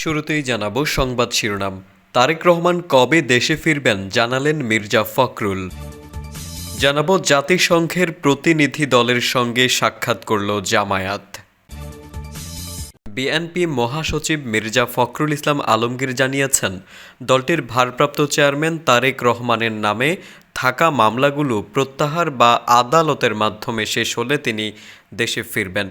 শুরুতেই জানাব সংবাদ শিরোনাম। তারেক রহমান কবে দেশে ফিরবেন জানালেন মির্জা ফখরুল। জানাব জাতিসংঘের প্রতিনিধি দলের সঙ্গে সাক্ষাৎ করল জামায়াত। বিএনপি মহাসচিব মির্জা ফখরুল ইসলাম আলমগীর জানিয়েছেন, দলটির ভারপ্রাপ্ত চেয়ারম্যান তারেক রহমানের নামে থাকা মামলাগুলো প্রত্যাহার বা আদালতের মাধ্যমে শেষ হলে তিনি দেশে ফিরবেন।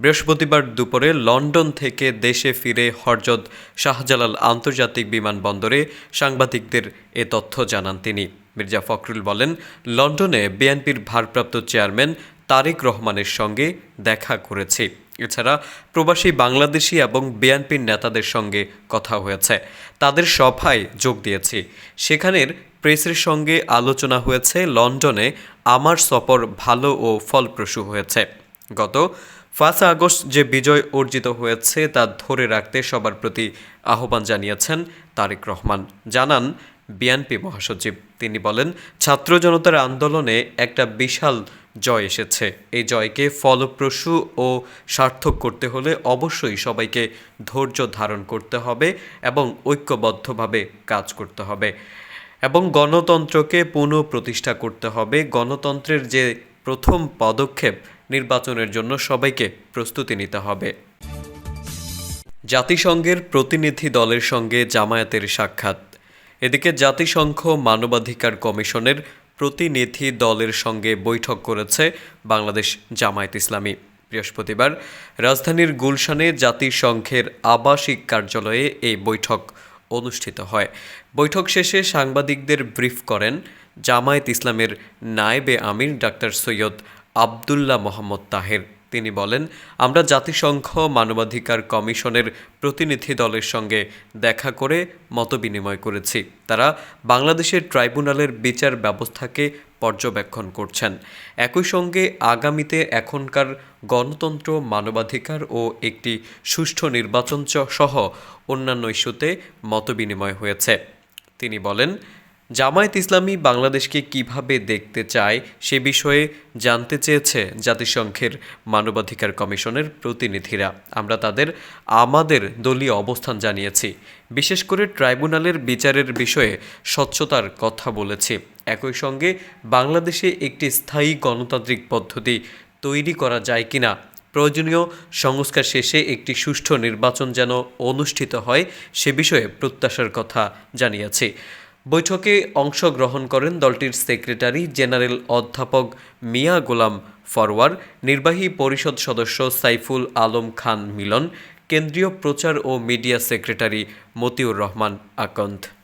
বৃহস্পতিবার দুপুরে লন্ডন থেকে দেশে ফিরে হরজত শাহজালাল আন্তর্জাতিক বিমানবন্দরে সাংবাদিকদের এ তথ্য জানান তিনি। মির্জা ফখরুল বলেন, লন্ডনে বিএনপির ভারপ্রাপ্ত চেয়ারম্যান তারেক রহমানের সঙ্গে দেখা করেছি। এছাড়া প্রবাসী বাংলাদেশি এবং বিএনপির নেতাদের সঙ্গে কথা হয়েছে। তাদের সভায় যোগ দিয়েছি। সেখানের প্রেসের সঙ্গে আলোচনা হয়েছে, লন্ডনে আমার সফর ভালো ও ফলপ্রসূ হয়েছে। গত ফার্স্ট আগস্ট যে বিজয় অর্জিত হয়েছে তা ধরে রাখতে সবার প্রতি আহ্বান জানিয়েছেন তারেক রহমান। জানান বিএনপি মহাসচিব। তিনি বলেন, ছাত্র জনতার আন্দোলনে একটা বিশাল জয় এসেছে। এই জয়কে ফলপ্রসূ ও সার্থক করতে হলে অবশ্যই সবাইকে ধৈর্য ধারণ করতে হবে এবং ঐক্যবদ্ধভাবে কাজ করতে হবে এবং গণতন্ত্রকে পুনঃপ্রতিষ্ঠা করতে হবে। গণতন্ত্রের যে প্রথম পদক্ষেপ নির্বাচনের জন্য সবাইকে প্রস্তুতি নিতে হবে। জাতিসংঘের প্রতিনিধি দলের সঙ্গে জামায়াতের সাক্ষাৎ। এদিকে জাতিসংঘ মানবাধিকার কমিশনের প্রতিনিধি দলের সঙ্গে বৈঠক করেছে বাংলাদেশ জামায়াত ইসলামী। বৃহস্পতিবার রাজধানীর গুলশানে জাতিসংঘের আবাসিক কার্যালয়ে এই বৈঠক অনুষ্ঠিত হয়। বৈঠক শেষে সাংবাদিকদের ব্রিফ করেন জামায়াত ইসলামের নায়েবে আমির ডাক্তার সৈয়দ আবদুল্লাহ মোহাম্মদ তাহের। তিনি বলেন, আমরা জাতিসংঘ, মানবাধিকার কমিশনের প্রতিনিধি দলের সঙ্গে দেখা করে মতবিনিময় করেছি। তারা বাংলাদেশের ট্রাইব্যুনালের বিচার ব্যবস্থাকে পর্যবেক্ষণ করছেন। একই সঙ্গে আগামীতে এখনকার গণতন্ত্র, মানবাধিকার ও একটি সুষ্ঠু নির্বাচন সহ অন্যান্য ইস্যুতে মতবিনিময় হয়েছে। তিনি বলেন জামায়াত ইসলামী বাংলাদেশকে কীভাবে দেখতে চায় সে বিষয়ে জানতে চেয়েছে জাতিসংঘের মানবাধিকার কমিশনের প্রতিনিধিরা। আমরা তাদের, আমাদের দলীয় অবস্থান জানিয়েছি। বিশেষ করে ট্রাইব্যুনালের বিচারের বিষয়ে স্বচ্ছতার কথা বলেছি। একই সঙ্গে বাংলাদেশে একটি স্থায়ী গণতান্ত্রিক পদ্ধতি তৈরি করা যায় কিনা, প্রয়োজনীয় সংস্কার শেষে একটি সুষ্ঠু নির্বাচন যেন অনুষ্ঠিত হয় সে বিষয়ে প্রত্যাশার কথা জানিয়েছি। বৈঠকে অংশগ্রহণ করেন দলটির সেক্রেটারি জেনারেল অধ্যাপক মিয়া গোলাম ফরওয়ার, নির্বাহী পরিষদ সদস্য সাইফুল আলম খান মিলন, কেন্দ্রীয় প্রচার ও মিডিয়া সেক্রেটারি মতিউর রহমান আকন্দ।